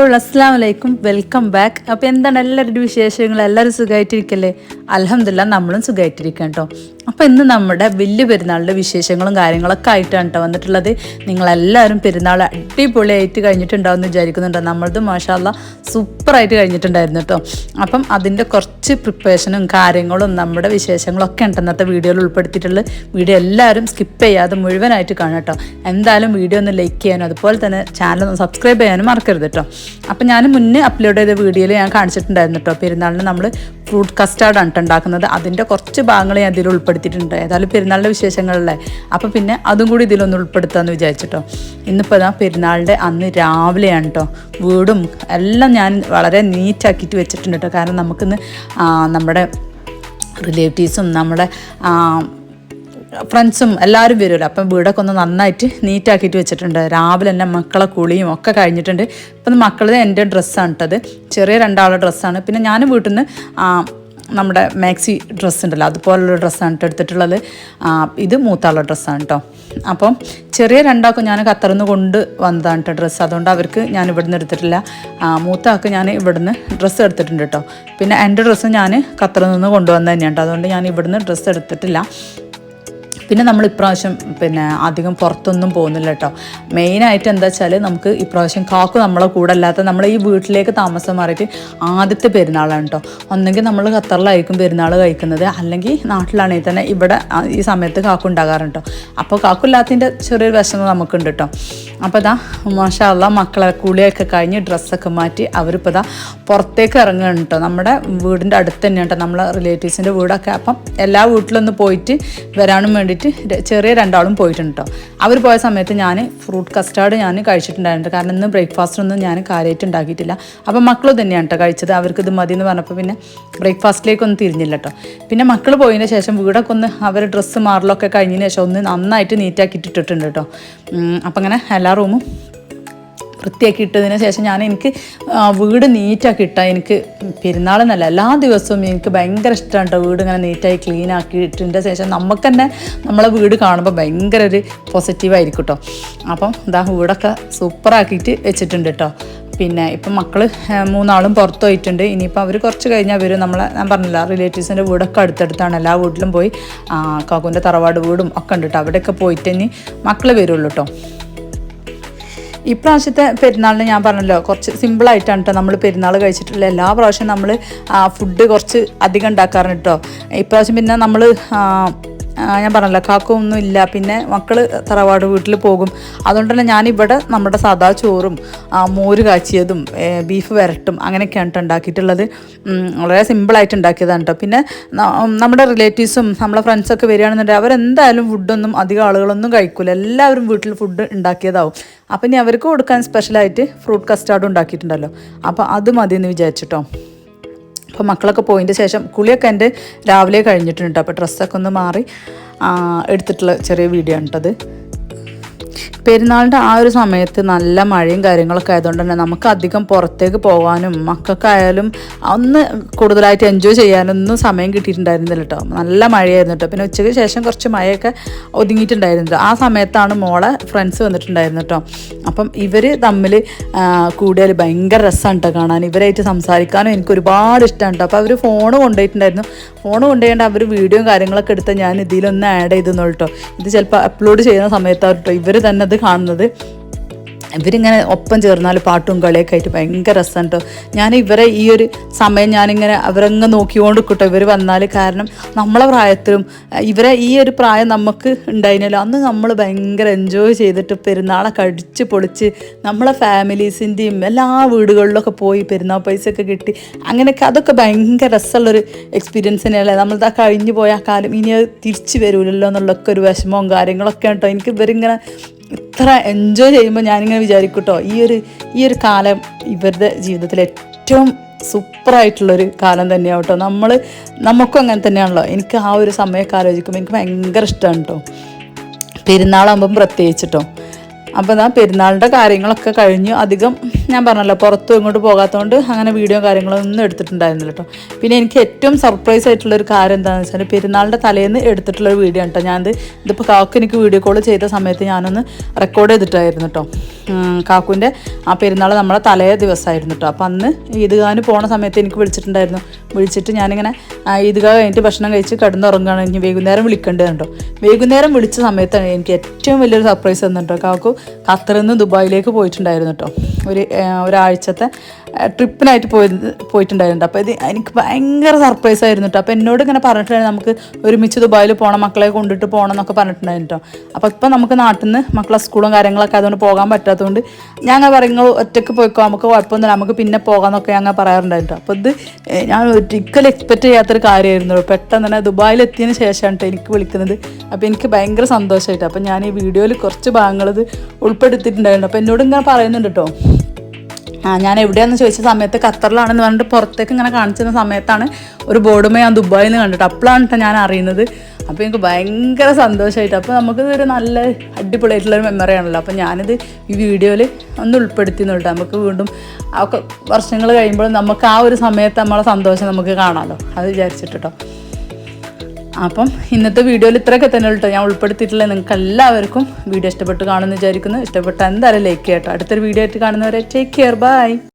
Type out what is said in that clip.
All അസ്സാം വലൈക്കും welcome back. അപ്പോൾ എന്താണ് എല്ലാവരുടെ വിശേഷങ്ങൾ? എല്ലാവരും സുഖമായിട്ടിരിക്കല്ലേ അലഹമില്ല നമ്മളും സുഖമായിട്ടിരിക്കാം കേട്ടോ. അപ്പോൾ ഇന്ന് നമ്മുടെ വലിയ പെരുന്നാളിന്റെ വിശേഷങ്ങളും കാര്യങ്ങളൊക്കെ ആയിട്ടാണ് കേട്ടോ വന്നിട്ടുള്ളത്. നിങ്ങളെല്ലാവരും പെരുന്നാൾ അടിപൊളിയായിട്ട് കഴിഞ്ഞിട്ടുണ്ടാവും എന്ന് വിചാരിക്കുന്നുണ്ടോ. നമ്മളത് മാഷാല്ല സൂപ്പറായിട്ട് കഴിഞ്ഞിട്ടുണ്ടായിരുന്നു കേട്ടോ. അപ്പം അതിന്റെ കുറച്ച് പ്രിപ്പറേഷനും കാര്യങ്ങളും നമ്മുടെ വിശേഷങ്ങളൊക്കെ ഉണ്ട് ഇന്നത്തെ വീഡിയോയിൽ ഉൾപ്പെടുത്തിയിട്ടുള്ളത്. വീഡിയോ എല്ലാവരും സ്കിപ്പ് ചെയ്യാതെ മുഴുവനായിട്ട് കാണാം കേട്ടോ. എന്തായാലും വീഡിയോ ഒന്ന് ലൈക്ക് ചെയ്യാനും അതുപോലെ തന്നെ ചാനൽ ഒന്ന് സബ്സ്ക്രൈബ് ചെയ്യാനും മറക്കരുത് കേട്ടോ. അപ്പം ഞാൻ മുന്നേ അപ്ലോഡ് ചെയ്ത വീഡിയോയിൽ ഞാൻ കാണിച്ചിട്ടുണ്ടായിരുന്നു കേട്ടോ പെരുന്നാളിന് നമ്മൾ ഫ്രൂട്ട് കസ്റ്റാർഡ് ആണ് ഉണ്ടാക്കുന്നത്. അതിന്റെ കുറച്ച് ഭാഗങ്ങൾ ഞാൻ ഇതിൽ ഉൾപ്പെടുത്തിയിട്ടുണ്ട്. ഏതായാലും പെരുന്നാളിന്റെ വിശേഷങ്ങളല്ലേ? അപ്പോൾ പിന്നെ അതും കൂടി ഇതിലൊന്ന് ഉൾപ്പെടുത്താമെന്ന് വിചാരിച്ചിട്ടോ ഇന്നിപ്പോൾ ഇതാ പെരുന്നാളിന്റെ അന്ന് രാവിലെയാണ് കേട്ടോ വീടും എല്ലാം ഞാൻ വളരെ നീറ്റാക്കിയിട്ട് വെച്ചിട്ടുണ്ട് കേട്ടോ കാരണം നമുക്കിന്ന് നമ്മുടെ റിലേറ്റീവ്സും നമ്മുടെ ഫ്രണ്ട്സും എല്ലാവരും വരുമല്ലോ അപ്പം വീടൊക്കെ ഒന്ന് നന്നായിട്ട് നീറ്റാക്കിയിട്ട് വെച്ചിട്ടുണ്ട്. രാവിലെ തന്നെ മക്കളെ കുളിയും ഒക്കെ കഴിഞ്ഞിട്ടുണ്ട്. ഇപ്പം മക്കളത് എന്റെ ഡ്രസ്സാണ് ഇട്ടത്. ചെറിയ രണ്ടാളുടെ ഡ്രസ്സാണ്. പിന്നെ ഞാനും വീട്ടിൽ നിന്ന് നമ്മുടെ മാക്സി ഡ്രസ്സ് ഉണ്ടല്ലോ അതുപോലുള്ള ഡ്രസ്സാണ് കേട്ടോ എടുത്തിട്ടുള്ളത്. ഇത് മൂത്താളുടെ ഡ്രസ്സാണ് കേട്ടോ അപ്പം ചെറിയ രണ്ടാൾക്കും ഞാൻ ഖത്തറിന്ന് കൊണ്ട് വന്നതാണ് കേട്ടോ ഡ്രസ്സ്. അതുകൊണ്ട് അവർക്ക് ഞാൻ ഇവിടുന്ന് എടുത്തിട്ടില്ല. മൂത്ത ആൾക്ക് ഞാൻ ഇവിടുന്ന് ഡ്രസ്സ് എടുത്തിട്ടുണ്ട് കേട്ടോ പിന്നെ എന്റെ ഡ്രസ്സ് ഞാൻ ഖത്തറിൽ നിന്ന് കൊണ്ടുവന്നത് തന്നെയാണ് കേട്ടോ അതുകൊണ്ട് ഞാൻ ഇവിടുന്ന് ഡ്രസ്സ് എടുത്തിട്ടില്ല. പിന്നെ നമ്മൾ ഇപ്രാവശ്യം പിന്നെ അധികം പുറത്തൊന്നും പോകുന്നില്ല കേട്ടോ മെയിനായിട്ട് എന്താ വെച്ചാൽ നമുക്ക് ഇപ്രാവശ്യം കാക്കു നമ്മളെ കൂടെ അല്ലാത്ത നമ്മൾ ഈ വീട്ടിലേക്ക് താമസം മാറിയിട്ട് ആദ്യത്തെ പെരുന്നാളാണ് കേട്ടോ ഒന്നെങ്കിൽ നമ്മൾ ഖത്തറിലായിരിക്കും പെരുന്നാൾ കഴിക്കുന്നത്. അല്ലെങ്കിൽ നാട്ടിലാണെങ്കിൽ തന്നെ ഇവിടെ ഈ സമയത്ത് കാക്കു ഉണ്ടാകാറുണ്ട് അപ്പോൾ കാക്കു ഇല്ലാത്തതിന്റെ ചെറിയൊരു വിഷമം നമുക്കുണ്ട് കേട്ടോ അപ്പോൾ ഇതാ മാഷാല്ല മക്കളെ കുളിയൊക്കെ കഴിഞ്ഞ് ഡ്രസ്സൊക്കെ മാറ്റി അവരിപ്പോൾ ഇതാ പുറത്തേക്ക് ഇറങ്ങുകയാണ് കേട്ടോ നമ്മുടെ വീടിന്റെ അടുത്ത് തന്നെയാണ് കേട്ടോ നമ്മളെ റിലേറ്റീവ്സിന്റെ വീടൊക്കെ. അപ്പം എല്ലാ വീട്ടിലൊന്ന് പോയിട്ട് വരാനും വേണ്ടിയിട്ട് ര- ചെറിയ രണ്ടാളും പോയിട്ടുണ്ട് കേട്ടോ അവർ പോയ സമയത്ത് ഞാൻ ഫ്രൂട്ട് കസ്റ്റാർഡ് ഞാൻ കഴിച്ചിട്ടുണ്ടായിരുന്നു. കാരണം ഇന്ന് ബ്രേക്ക്ഫാസ്റ്റൊന്നും ഞാൻ കാര്യമായിട്ട് ഉണ്ടാക്കിയിട്ടില്ല. അപ്പോൾ മക്കൾ തന്നെയാണ് കേട്ടോ കഴിച്ചത്. അവർക്ക് ഇത് മതി എന്ന് പറഞ്ഞപ്പോൾ പിന്നെ ബ്രേക്ക്ഫാസ്റ്റിലേക്കൊന്നും തിരിഞ്ഞില്ല കേട്ടോ പിന്നെ മക്കൾ പോയതിന് ശേഷം വീടൊക്കെ ഒന്ന് അവർ ഡ്രസ്സ് മാറലൊക്കെ കഴിഞ്ഞതിന് ശേഷം ഒന്ന് നന്നായിട്ട് നീറ്റാക്കി ഇട്ടിട്ടുണ്ട് കേട്ടോ അപ്പം അങ്ങനെ എല്ലാ റൂമും വൃത്തിയാക്കി ഇട്ടതിന് ശേഷം ഞാൻ എനിക്ക് വീട് നീറ്റാക്കി ഇട്ടാൽ എനിക്ക് പെരുന്നാളെന്നല്ല എല്ലാ ദിവസവും എനിക്ക് ഭയങ്കര ഇഷ്ടമാണ് കേട്ടോ വീട് ഇങ്ങനെ നീറ്റായി ക്ലീൻ ആക്കി ഇട്ടതിന്റെ ശേഷം നമുക്ക് തന്നെ നമ്മളെ വീട് കാണുമ്പോൾ ഭയങ്കര ഒരു പോസിറ്റീവായിരിക്കും കേട്ടോ അപ്പം ഇതാ വീടൊക്കെ സൂപ്പറാക്കിയിട്ട് വെച്ചിട്ടുണ്ട് കേട്ടോ പിന്നെ ഇപ്പം മക്കൾ മൂന്നാളും പുറത്തു പോയിട്ടുണ്ട്. ഇനിയിപ്പോൾ അവർ കുറച്ച് കഴിഞ്ഞാൽ വരും നമ്മളെ ഞാൻ പറഞ്ഞില്ല റിലേറ്റീവ്സിന്റെ വീടൊക്കെ അടുത്തടുത്താണ്. എല്ലാ വീട്ടിലും പോയി കാക്കുവിന്റെ തറവാട് വീടും ഒക്കെ ഉണ്ട് കേട്ടോ അവിടെയൊക്കെ പോയിട്ട് ഇനി മക്കൾ വരുള്ളൂ കേട്ടോ ഇപ്രാവശ്യത്തെ പെരുന്നാളിന് ഞാൻ പറഞ്ഞല്ലോ കുറച്ച് സിമ്പിളായിട്ടാണ് കേട്ടോ നമ്മൾ പെരുന്നാൾ കഴിച്ചിട്ടുള്ള എല്ലാ പ്രാവശ്യവും നമ്മൾ ഫുഡ് കുറച്ച് അധികം ഉണ്ടാക്കാറുണ്ട് കേട്ടോ ഇപ്രാവശ്യം പിന്നെ നമ്മൾ ഞാൻ പറഞ്ഞല്ലോ കാക്കൊന്നും ഇല്ല. പിന്നെ മക്കൾ തറവാട് വീട്ടിൽ പോകും. അതുകൊണ്ട് തന്നെ ഞാനിവിടെ നമ്മുടെ സാദാ ചോറും മോര് കാച്ചിയതും ബീഫ് വരട്ടും അങ്ങനെയൊക്കെയാണ് കേട്ടോ ഉണ്ടാക്കിയിട്ടുള്ളത്. വളരെ സിമ്പിളായിട്ട് ഉണ്ടാക്കിയതാണ് കേട്ടോ പിന്നെ നമ്മുടെ റിലേറ്റീവ്സും നമ്മളെ ഫ്രണ്ട്സൊക്കെ വരികയാണെന്നുണ്ടെങ്കിൽ അവരെന്തായാലും ഫുഡൊന്നും അധികം ആളുകളൊന്നും കഴിക്കില്ല എല്ലാവരും വീട്ടിൽ ഫുഡ് ഉണ്ടാക്കിയതാവും. അപ്പം ഇനി അവർക്ക് കൊടുക്കാൻ സ്പെഷ്യലായിട്ട് ഫ്രൂട്ട് കസ്റ്റാർഡ് ഉണ്ടാക്കിയിട്ടുണ്ടല്ലോ. അപ്പോൾ അത് മതി എന്ന് വിചാരിച്ചിട്ടോ അപ്പോൾ മക്കളൊക്കെ പോയതിന്റെ ശേഷം കുളിയൊക്കെ എന്റെ രാവിലെ കഴിഞ്ഞിട്ടുണ്ട്. അപ്പോൾ ഡ്രസ്സൊക്കെ ഒന്ന് മാറി എടുത്തിട്ടുള്ള ചെറിയ വീഡിയോ ആണ് കേട്ടത് പെരുന്നാളിന്റെ ആ ഒരു സമയത്ത് നല്ല മഴയും കാര്യങ്ങളൊക്കെ ആയതുകൊണ്ട് തന്നെ നമുക്ക് അധികം പുറത്തേക്ക് പോകാനും മക്കൾക്കായാലും ഒന്ന് കൂടുതലായിട്ട് എൻജോയ് ചെയ്യാനൊന്നും സമയം കിട്ടിയിട്ടുണ്ടായിരുന്നില്ല കേട്ടോ. നല്ല മഴയായിരുന്നു കേട്ടോ. പിന്നെ ഉച്ചയ്ക്ക് ശേഷം കുറച്ച് മഴയൊക്കെ ഒതുങ്ങിയിട്ടുണ്ടായിരുന്നു ആ സമയത്താണ് മോളെ ഫ്രണ്ട്സ് വന്നിട്ടുണ്ടായിരുന്നു കേട്ടോ. അപ്പം ഇവർ തമ്മിൽ കൂടിയാൽ ഭയങ്കര രസമാണ് കേട്ടോ കാണാൻ. ഇവരായിട്ട് സംസാരിക്കാനും എനിക്ക് ഒരുപാട് ഇഷ്ടമാണ് കേട്ടോ. അപ്പോൾ അവർ ഫോൺ കൊണ്ടുപോയിട്ടുണ്ടായിരുന്നു. ഫോൺ കൊണ്ടുപോയിട്ട് അവർ വീഡിയോയും കാര്യങ്ങളൊക്കെ എടുത്ത് ഞാൻ ഇതിലൊന്ന് ആഡ് ചെയ്തെന്നുള്ളൂ കേട്ടോ. ഇത് ചിലപ്പോൾ അപ്ലോഡ് ചെയ്യുന്ന സമയത്താണ് കേട്ടോ. ഇവർ തന്നെ അത് കാണുന്നത്. ഇവരിങ്ങനെ ഒപ്പം ചേർന്നാൽ പാട്ടും കളിയൊക്കെ ആയിട്ട് ഭയങ്കര രസമാണ് കേട്ടോ ഞാൻ ഇവരെ ഈ ഒരു സമയം ഞാനിങ്ങനെ അവരങ്ങ് നോക്കിക്കൊണ്ട് കിട്ടും ഇവർ വന്നാൽ കാരണം നമ്മളെ പ്രായത്തിലും ഇവരെ ഈ ഒരു പ്രായം നമുക്ക് ഉണ്ടായിരുന്നല്ലോ അന്ന് നമ്മൾ ഭയങ്കര എൻജോയ് ചെയ്തിട്ട് പെരുന്നാളൊക്കെ അടിച്ച് പൊളിച്ച് നമ്മളെ ഫാമിലീസിന്റെയും എല്ലാ വീടുകളിലൊക്കെ പോയി പെരുന്നാൾ പൈസ ഒക്കെ കിട്ടി. അങ്ങനെയൊക്കെ അതൊക്കെ ഭയങ്കര രസമുള്ളൊരു എക്സ്പീരിയൻസ് തന്നെയല്ലേ. നമ്മളിതാ കഴിഞ്ഞു പോയ ആ കാലം ഇനി അത് തിരിച്ചു വരൂലല്ലോ എന്നുള്ളൊക്കെ ഒരു വിഷമവും കാര്യങ്ങളൊക്കെ കേട്ടോ എനിക്ക് ഇവരിങ്ങനെ ഇത്ര എൻജോയ് ചെയ്യുമ്പോൾ ഞാനിങ്ങനെ വിചാരിക്കും കേട്ടോ ഈ ഒരു ഈ ഒരു കാലം ഇവരുടെ ജീവിതത്തിൽ ഏറ്റവും സൂപ്പറായിട്ടുള്ളൊരു കാലം തന്നെയാണ് കേട്ടോ നമ്മൾ നമുക്കും അങ്ങനെ തന്നെയാണല്ലോ. എനിക്ക് ആ ഒരു സമയമൊക്കെ ആലോചിക്കുമ്പോൾ എനിക്ക് ഭയങ്കര ഇഷ്ടമാണ് കേട്ടോ പെരുന്നാളാകുമ്പം പ്രത്യേകിച്ചിട്ടോ. അപ്പോൾ ആ പെരുന്നാളിന്റെ കാര്യങ്ങളൊക്കെ കഴിഞ്ഞു. അധികം ഞാൻ പറഞ്ഞല്ലോ പുറത്തും ഇങ്ങോട്ട് പോകാത്തതുകൊണ്ട് അങ്ങനെ വീഡിയോ കാര്യങ്ങളൊന്നും എടുത്തിട്ടുണ്ടായിരുന്നില്ല കേട്ടോ പിന്നെ എനിക്ക് ഏറ്റവും സർപ്രൈസ് ആയിട്ടുള്ള ഒരു കാര്യം എന്താണെന്ന് വെച്ചാൽ പെരുന്നാളിന്റെ തലേന്ന് എടുത്തിട്ടുള്ള ഒരു വീഡിയോ കേട്ടോ ഞാനത് ഇതിപ്പോൾ കാക്കു എനിക്ക് വീഡിയോ കോൾ ചെയ്ത സമയത്ത് ഞാനൊന്ന് റെക്കോർഡ് ചെയ്തിട്ടായിരുന്നു കേട്ടോ കാക്കുവിന്റെ ആ പെരുന്നാൾ നമ്മളെ തലേ ദിവസമായിരുന്നു കേട്ടോ അപ്പം അന്ന് ഈദ്ഗാന് പോണ സമയത്ത് എനിക്ക് വിളിച്ചിട്ടുണ്ടായിരുന്നു. വിളിച്ചിട്ട് ഞാനിങ്ങനെ ഈദ്ഗാ കഴിഞ്ഞിട്ട് ഭക്ഷണം കഴിച്ച് കിടന്നുറങ്ങുകയാണ്. എനിക്ക് വൈകുന്നേരം വിളിക്കേണ്ടത് കേട്ടോ വൈകുന്നേരം വിളിച്ച സമയത്താണ് എനിക്ക് ഏറ്റവും വലിയൊരു സർപ്രൈസ് തന്നിട്ടോ കാക്കു ഖത്തറിൽ നിന്ന് ദുബായിലേക്ക് പോയിട്ടുണ്ടായിരുന്നു കേട്ടോ ഒരു ഒരാഴ്ചത്തെ ട്രിപ്പിനായിട്ട് പോയി പോയിട്ടുണ്ടായിരുന്നു. അപ്പോൾ ഇത് എനിക്ക് ഭയങ്കര സർപ്രൈസ് ആയിരുന്നു കേട്ടോ അപ്പോൾ എന്നോട് ഇങ്ങനെ പറഞ്ഞിട്ടുണ്ടായിരുന്നു നമുക്ക് ഒരുമിച്ച് ദുബായിൽ പോകണം മക്കളെ കൊണ്ടിട്ട് പോകണം എന്നൊക്കെ പറഞ്ഞിട്ടുണ്ടായിരുന്നു കേട്ടോ അപ്പോൾ ഇപ്പം നമുക്ക് നാട്ടിൽ നിന്ന് മക്കളെ സ്കൂളും കാര്യങ്ങളൊക്കെ അതുകൊണ്ട് പോകാൻ പറ്റാത്തതുകൊണ്ട് ഞാൻ അങ്ങനെ പറയും ഒറ്റയ്ക്ക് പോയിക്കോ നമുക്ക് കുഴപ്പമൊന്നുമില്ല നമുക്ക് പിന്നെ പോകാമെന്നൊക്കെ ഞാൻ പറയാറുണ്ടായിരുന്നു അപ്പോൾ ഇത് ഞാൻ ഒരിക്കലും എക്സ്പെക്റ്റ് ചെയ്യാത്തൊരു കാര്യമായിരുന്നു പെട്ടെന്ന് തന്നെ ദുബായിൽ എത്തിയതിന് ശേഷമാണ് കേട്ടോ എനിക്ക് വിളിക്കുന്നത്. അപ്പോൾ എനിക്ക് ഭയങ്കര സന്തോഷമായിട്ട് അപ്പോൾ ഞാൻ ഈ വീഡിയോയിൽ കുറച്ച് ഭാഗങ്ങളത് ഉൾപ്പെടുത്തിയിട്ടുണ്ടായിരുന്നു അപ്പോൾ എന്നോട് ഇങ്ങനെ പറയുന്നുണ്ട് കേട്ടോ ഞാൻ എവിടെയാണെന്ന് ചോദിച്ച സമയത്ത് ഖത്തറിലാണെന്ന് പറഞ്ഞിട്ട് പുറത്തേക്ക് ഇങ്ങനെ കാണിച്ചിരുന്ന സമയത്താണ് ഒരു ബോർഡുമേ ഞാൻ ദുബായിൽ നിന്ന് കണ്ടിട്ട്. അപ്പോഴാണ് കേട്ടോ ഞാൻ അറിയുന്നത്. അപ്പോൾ എനിക്ക് ഭയങ്കര സന്തോഷമായിട്ട് അപ്പോൾ നമുക്ക് ഒരു നല്ല അടിപൊളിയായിട്ടുള്ളൊരു മെമ്മറി ആണല്ലോ. അപ്പോൾ ഞാനിത് ഈ വീഡിയോയിൽ ഒന്ന് ഉൾപ്പെടുത്തിയെന്നുണ്ട് നമുക്ക് വീണ്ടും ഒക്കെ വർഷങ്ങൾ കഴിയുമ്പോൾ നമുക്ക് ആ ഒരു സമയത്ത് നമ്മളെ സന്തോഷം നമുക്ക് കാണാമല്ലോ അത് വിചാരിച്ചിട്ട് അപ്പം ഇന്നത്തെ വീഡിയോയിൽ ഇത്രയൊക്കെ തന്നെ കേട്ടോ ഞാൻ ഉൾപ്പെടുത്തിയിട്ടുള്ള നിങ്ങൾക്ക് എല്ലാവർക്കും വീഡിയോ ഇഷ്ടപ്പെട്ട് കാണുമെന്ന് വിചാരിക്കുന്നു. ഇഷ്ടപ്പെട്ട എന്തായാലും ലൈക്ക് ചെയ്യട്ടോ. അടുത്തൊരു വീഡിയോ ആയിട്ട് കാണുന്നവരെ ടേക്ക് കെയർ ബൈ